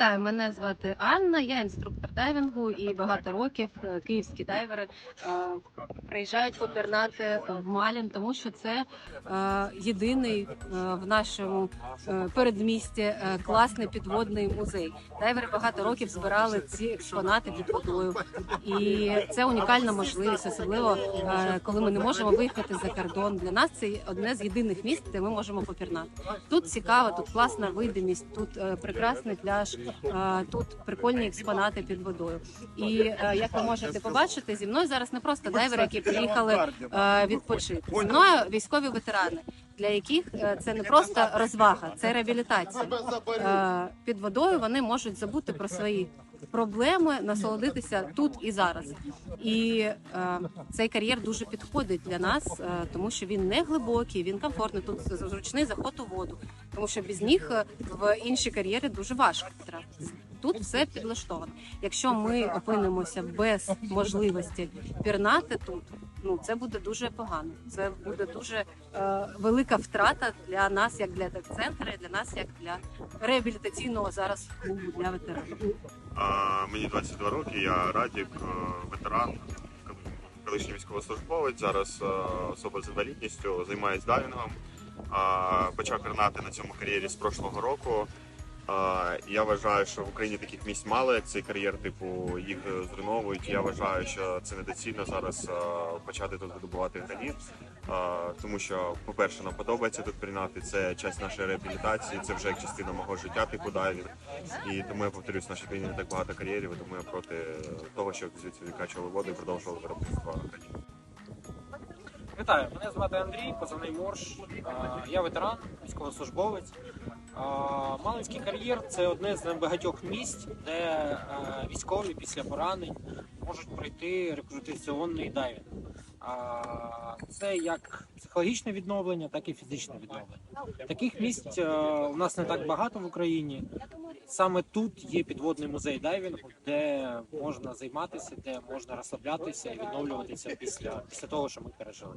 Вітаю, мене звати Анна. Я інструктор дайвінгу і багато років е, київські дайвери е, приїжджають попірнати в Малін, тому що це е, єдиний в нашому передмісті класний підводний музей. Дайвери багато років збирали ці експонати під водою, і це унікальна можливість, особливо коли ми не можемо виїхати за кордон. Для нас це одне з єдиних місць, де ми можемо попірнати. Тут цікаво, тут класна видимість, тут прекрасний пляж, тут прикольні експонати під водою. І е, як ви можете побачити, зі мною зараз не просто дайвери, які приїхали е, відпочити. Зі мною військові ветерани, для яких е, це не просто розвага, це реабілітація. Під водою вони можуть забути про свої проблеми, насолодитися тут і зараз. І е, цей кар'єр дуже підходить для нас, е, тому що він не глибокий, він комфортний. Тут зручний заход у воду, тому що без них е, в інші кар'єри дуже важко втратитися. Тут все підлаштовано. Якщо ми опинимося без можливості пірнати тут, ну це буде дуже погано. Це буде дуже е, велика втрата для нас, як для центру, для нас, як для реабілітаційного зараз клубу для ветеранів. А, Мені 22 роки, я Радік, е, ветеран, колишній військовослужбовець, зараз е, особа з інвалідністю, займаюся дайвінгом. Почав пірнати на цьому кар'єрі з прошлого року. Я вважаю, що в Україні таких місць мало, як цей кар'єр, типу, їх зруйновують. Я вважаю, що це недоцільно зараз почати тут видобувати граніт. Тому що, по-перше, нам подобається тут пірнати, це часть нашої реабілітації, це вже як частина мого життя, типу дайвінг. І тому я повторюсь, в нашій країні не так багато кар'єрів, і тому я проти того, щоб звідси відкачували воду і продовжували виробництво граніту. Вітаю, мене звати Андрій, позивний Морж. А, Я ветеран, військовослужбовець. Малинський кар'єр це одне з небагатьох місць, де е, військові після поранень можуть пройти рекрутаційний дайвінг. Це як психологічне відновлення, так і фізичне відновлення. Таких місць е, у нас не так багато в Україні. Саме тут є підводний музей дайвінгу, де можна займатися, де можна розслаблятися і відновлюватися після, після того, що ми пережили.